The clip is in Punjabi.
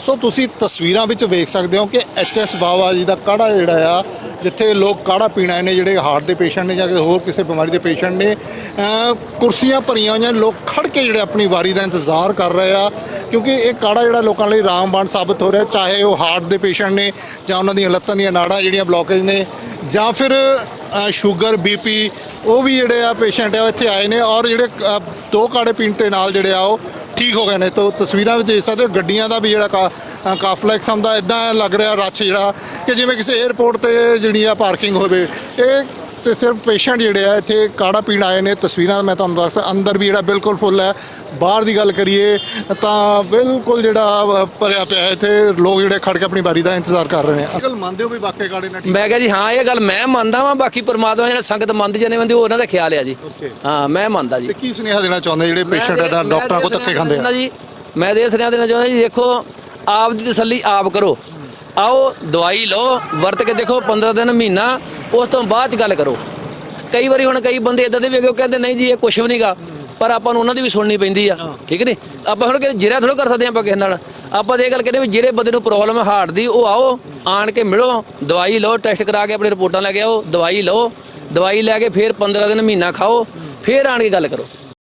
ਸੋ ਤੁਸੀਂ ਤਸਵੀਰਾਂ ਵਿੱਚ ਵੇਖ ਸਕਦੇ ਹੋ ਕਿ ਐਚਐਸ ਬਾਵਾ ਜੀ ਦਾ ਕਾੜਾ ਜਿਹੜਾ ਆ ਜਿੱਥੇ ਲੋਕ ਕਾੜਾ ਪੀਣ ਆਏ ਨੇ ਜਿਹੜੇ ਹਾਰਟ ਦੇ ਪੇਸ਼ੈਂਟ ਨੇ ਜਾਂ ਹੋਰ ਕਿਸੇ ਬਿਮਾਰੀ ਦੇ ਪੇਸ਼ੈਂਟ ਨੇ ਕੁਰਸੀਆਂ ਭਰੀਆਂ ਹੋਈਆਂ ਲੋਕ ਖੜ ਕੇ ਜਿਹੜੇ ਆਪਣੀ ਵਾਰੀ ਦਾ ਇੰਤਜ਼ਾਰ ਕਰ ਰਹੇ ਆ ਕਿਉਂਕਿ ਇਹ ਕਾੜਾ ਜਿਹੜਾ ਲੋਕਾਂ ਲਈ ਰਾਮਬਾਣ ਸਾਬਤ ਹੋ ਰਿਹਾ ਚਾਹੇ ਉਹ ਹਾਰਟ ਦੇ ਪੇਸ਼ੈਂਟ ਨੇ ਜਾਂ ਉਹਨਾਂ ਦੀਆਂ ਲੱਤਾਂ ਦੀਆਂ ਨਾੜਾਂ ਜਿਹੜੀਆਂ ਬਲੌਕੇਜ ਨੇ ਜਾਂ ਫਿਰ ਅ, ਸ਼ੂਗਰ ਬੀਪੀ ਉਹ ਵੀ ਜਿਹੜੇ ਆ ਪੇਸ਼ੈਂਟ ਆ ਇੱਥੇ ਆਏ ਨੇ ਔਰ ਜਿਹੜੇ ਦੋ ਕਾੜੇ ਪੀਣ ਤੇ ਨਾਲ ਜਿਹੜੇ ਆ ਉਹ ਠੀਕ ਹੋ ਗਏ ਨੇ। ਤਾਂ ਤਸਵੀਰਾਂ ਵੀ ਦੇਖ ਸਕਦੇ ਹੋ। ਗੱਡੀਆਂ ਦਾ ਵੀ ਜਿਹੜਾ ਕਾ- ਕਾਫਲਾ ਇੱਕ ਕਿਸਮ ਦਾ ਇਦਾਂ ਲੱਗ ਰਿਹਾ। ਰੱਛ ਜਿਹੜਾ ਕਿ ਜਿਵੇਂ ਕਿਸੇ 에ਅਰਪੋਰਟ ਤੇ ਜਿਹੜੀ ਆ ਪਾਰਕਿੰਗ ਹੋਵੇ ਇਹ ਤੇ ਸਿਰਫ ਪੇਸ਼ੈਂਟ ਜਿਹੜੇ ਆ ਇੱਥੇ ਕਾੜਾ ਪੀਣ ਆਏ ਨੇ ਤਸਵੀਰਾਂ ਮੈਂ ਤੁਹਾਨੂੰ ਦੱਸ ਅੰਦਰ ਵੀ ਜਿਹੜਾ ਬਿਲਕੁਲ ਫੁੱਲ ਹੈ। ਬਾਹਰ ਦੀ ਗੱਲ ਕਰੀਏ ਤਾਂ ਬਿਲਕੁਲ ਜਿਹੜਾ ਭਰਿਆ ਪਿਆ ਹੈ ਇੱਥੇ। ਲੋਕ ਜਿਹੜੇ ਖੜ ਕੇ ਆਪਣੀ ਵਾਰੀ ਦਾ ਇੰਤਜ਼ਾਰ ਕਰ ਰਹੇ ਨੇ। ਅਕਲ ਮੰਨਦੇ ਹੋ ਵੀ ਵਾਕਈ ਕਾੜੇ ਨਾਲ ਮੈਂ ਕਿਹਾ ਜੀ ਹਾਂ ਇਹ ਗੱਲ ਮੈਂ ਮੰਨਦਾ ਵਾਂ ਬਾਕੀ ਪਰਮਾਤਮਾ ਜਿਹੜਾ ਸੰਗਤ ਮੰਨਦੀ ਜਾਂਦੇ ਬੰਦੇ ਉਹ ਉਹਨਾਂ ਦਾ ਖਿਆਲ ਆ ਜੀ. ਹਾਂ ਮੈਂ ਮੰਨਦਾ ਜੀ। ਤੇ ਕੀ ਸੁਨੇਹਾ ਦੇਣਾ ਚਾਹੁੰਦੇ ਜਿਹੜੇ ਪੇਸ਼ੈਂਟ ਦਾ ਡਾਕਟਰਾਂ ਦੇ ਧੱਕੇ ਖਾਂਦੇ ਆ? ਜੀ ਮੈਂ ਦੇ ਸੁਨੇਹਾ ਦੇਣਾ ਚਾਹੁੰਦਾ ਜੀ ਦੇਖੋ ਆਪ ਦੀ ਤਸੱਲੀ ਆਪ ਕਰੋ। ਆਓ ਦਵਾਈ ਲਓ ਵਰਤ ਕੇ ਦੇਖੋ 15 ਦਿਨ ਮਹੀਨਾ ਉਸ ਤੋਂ ਬਾਅਦ ਗੱਲ ਕਰੋ। ਕਈ ਵਾਰੀ ਹੁਣ ਕਈ ਬੰਦੇ ਇਦਾਂ ਦੇ ਵੀ ਹੈਗੇ ਉਹ ਕਹਿੰਦੇ ਨਹੀਂ ਜੀ ਇਹ ਕੁਛ ਵੀ ਨਹੀਂਗਾ ਪਰ ਆਪਾਂ ਨੂੰ ਉਹਨਾਂ ਦੀ ਵੀ ਸੁਣਨੀ ਪੈਂਦੀ ਆ। ਠੀਕ ਨਹੀਂ ਆਪਾਂ ਹੁਣ ਕਿ ਜਿਹੜਾ ਥੋੜਾ ਕਰ ਸਕਦੇ ਆਪਾਂ ਕਿਸੇ ਨਾਲ। ਆਪਾਂ ਤਾਂ ਇਹ ਗੱਲ ਕਹਿੰਦੇ ਵੀ ਜਿਹੜੇ ਬੰਦੇ ਨੂੰ ਪ੍ਰੋਬਲਮ ਹੈ ਹਾਰਟ ਦੀ ਉਹ ਆਓ ਆਣ ਕੇ ਮਿਲੋ ਦਵਾਈ ਲਓ ਟੈਸਟ ਕਰਾ ਕੇ ਆਪਣੀ ਰਿਪੋਰਟਾਂ ਲੈ ਕੇ ਆਓ ਦਵਾਈ ਲਓ ਦਵਾਈ ਲੈ ਕੇ ਫਿਰ 15 ਦਿਨ ਮਹੀਨਾ ਖਾਓ ਫਿਰ ਆਣ ਕੇ ਗੱਲ ਕਰੋ।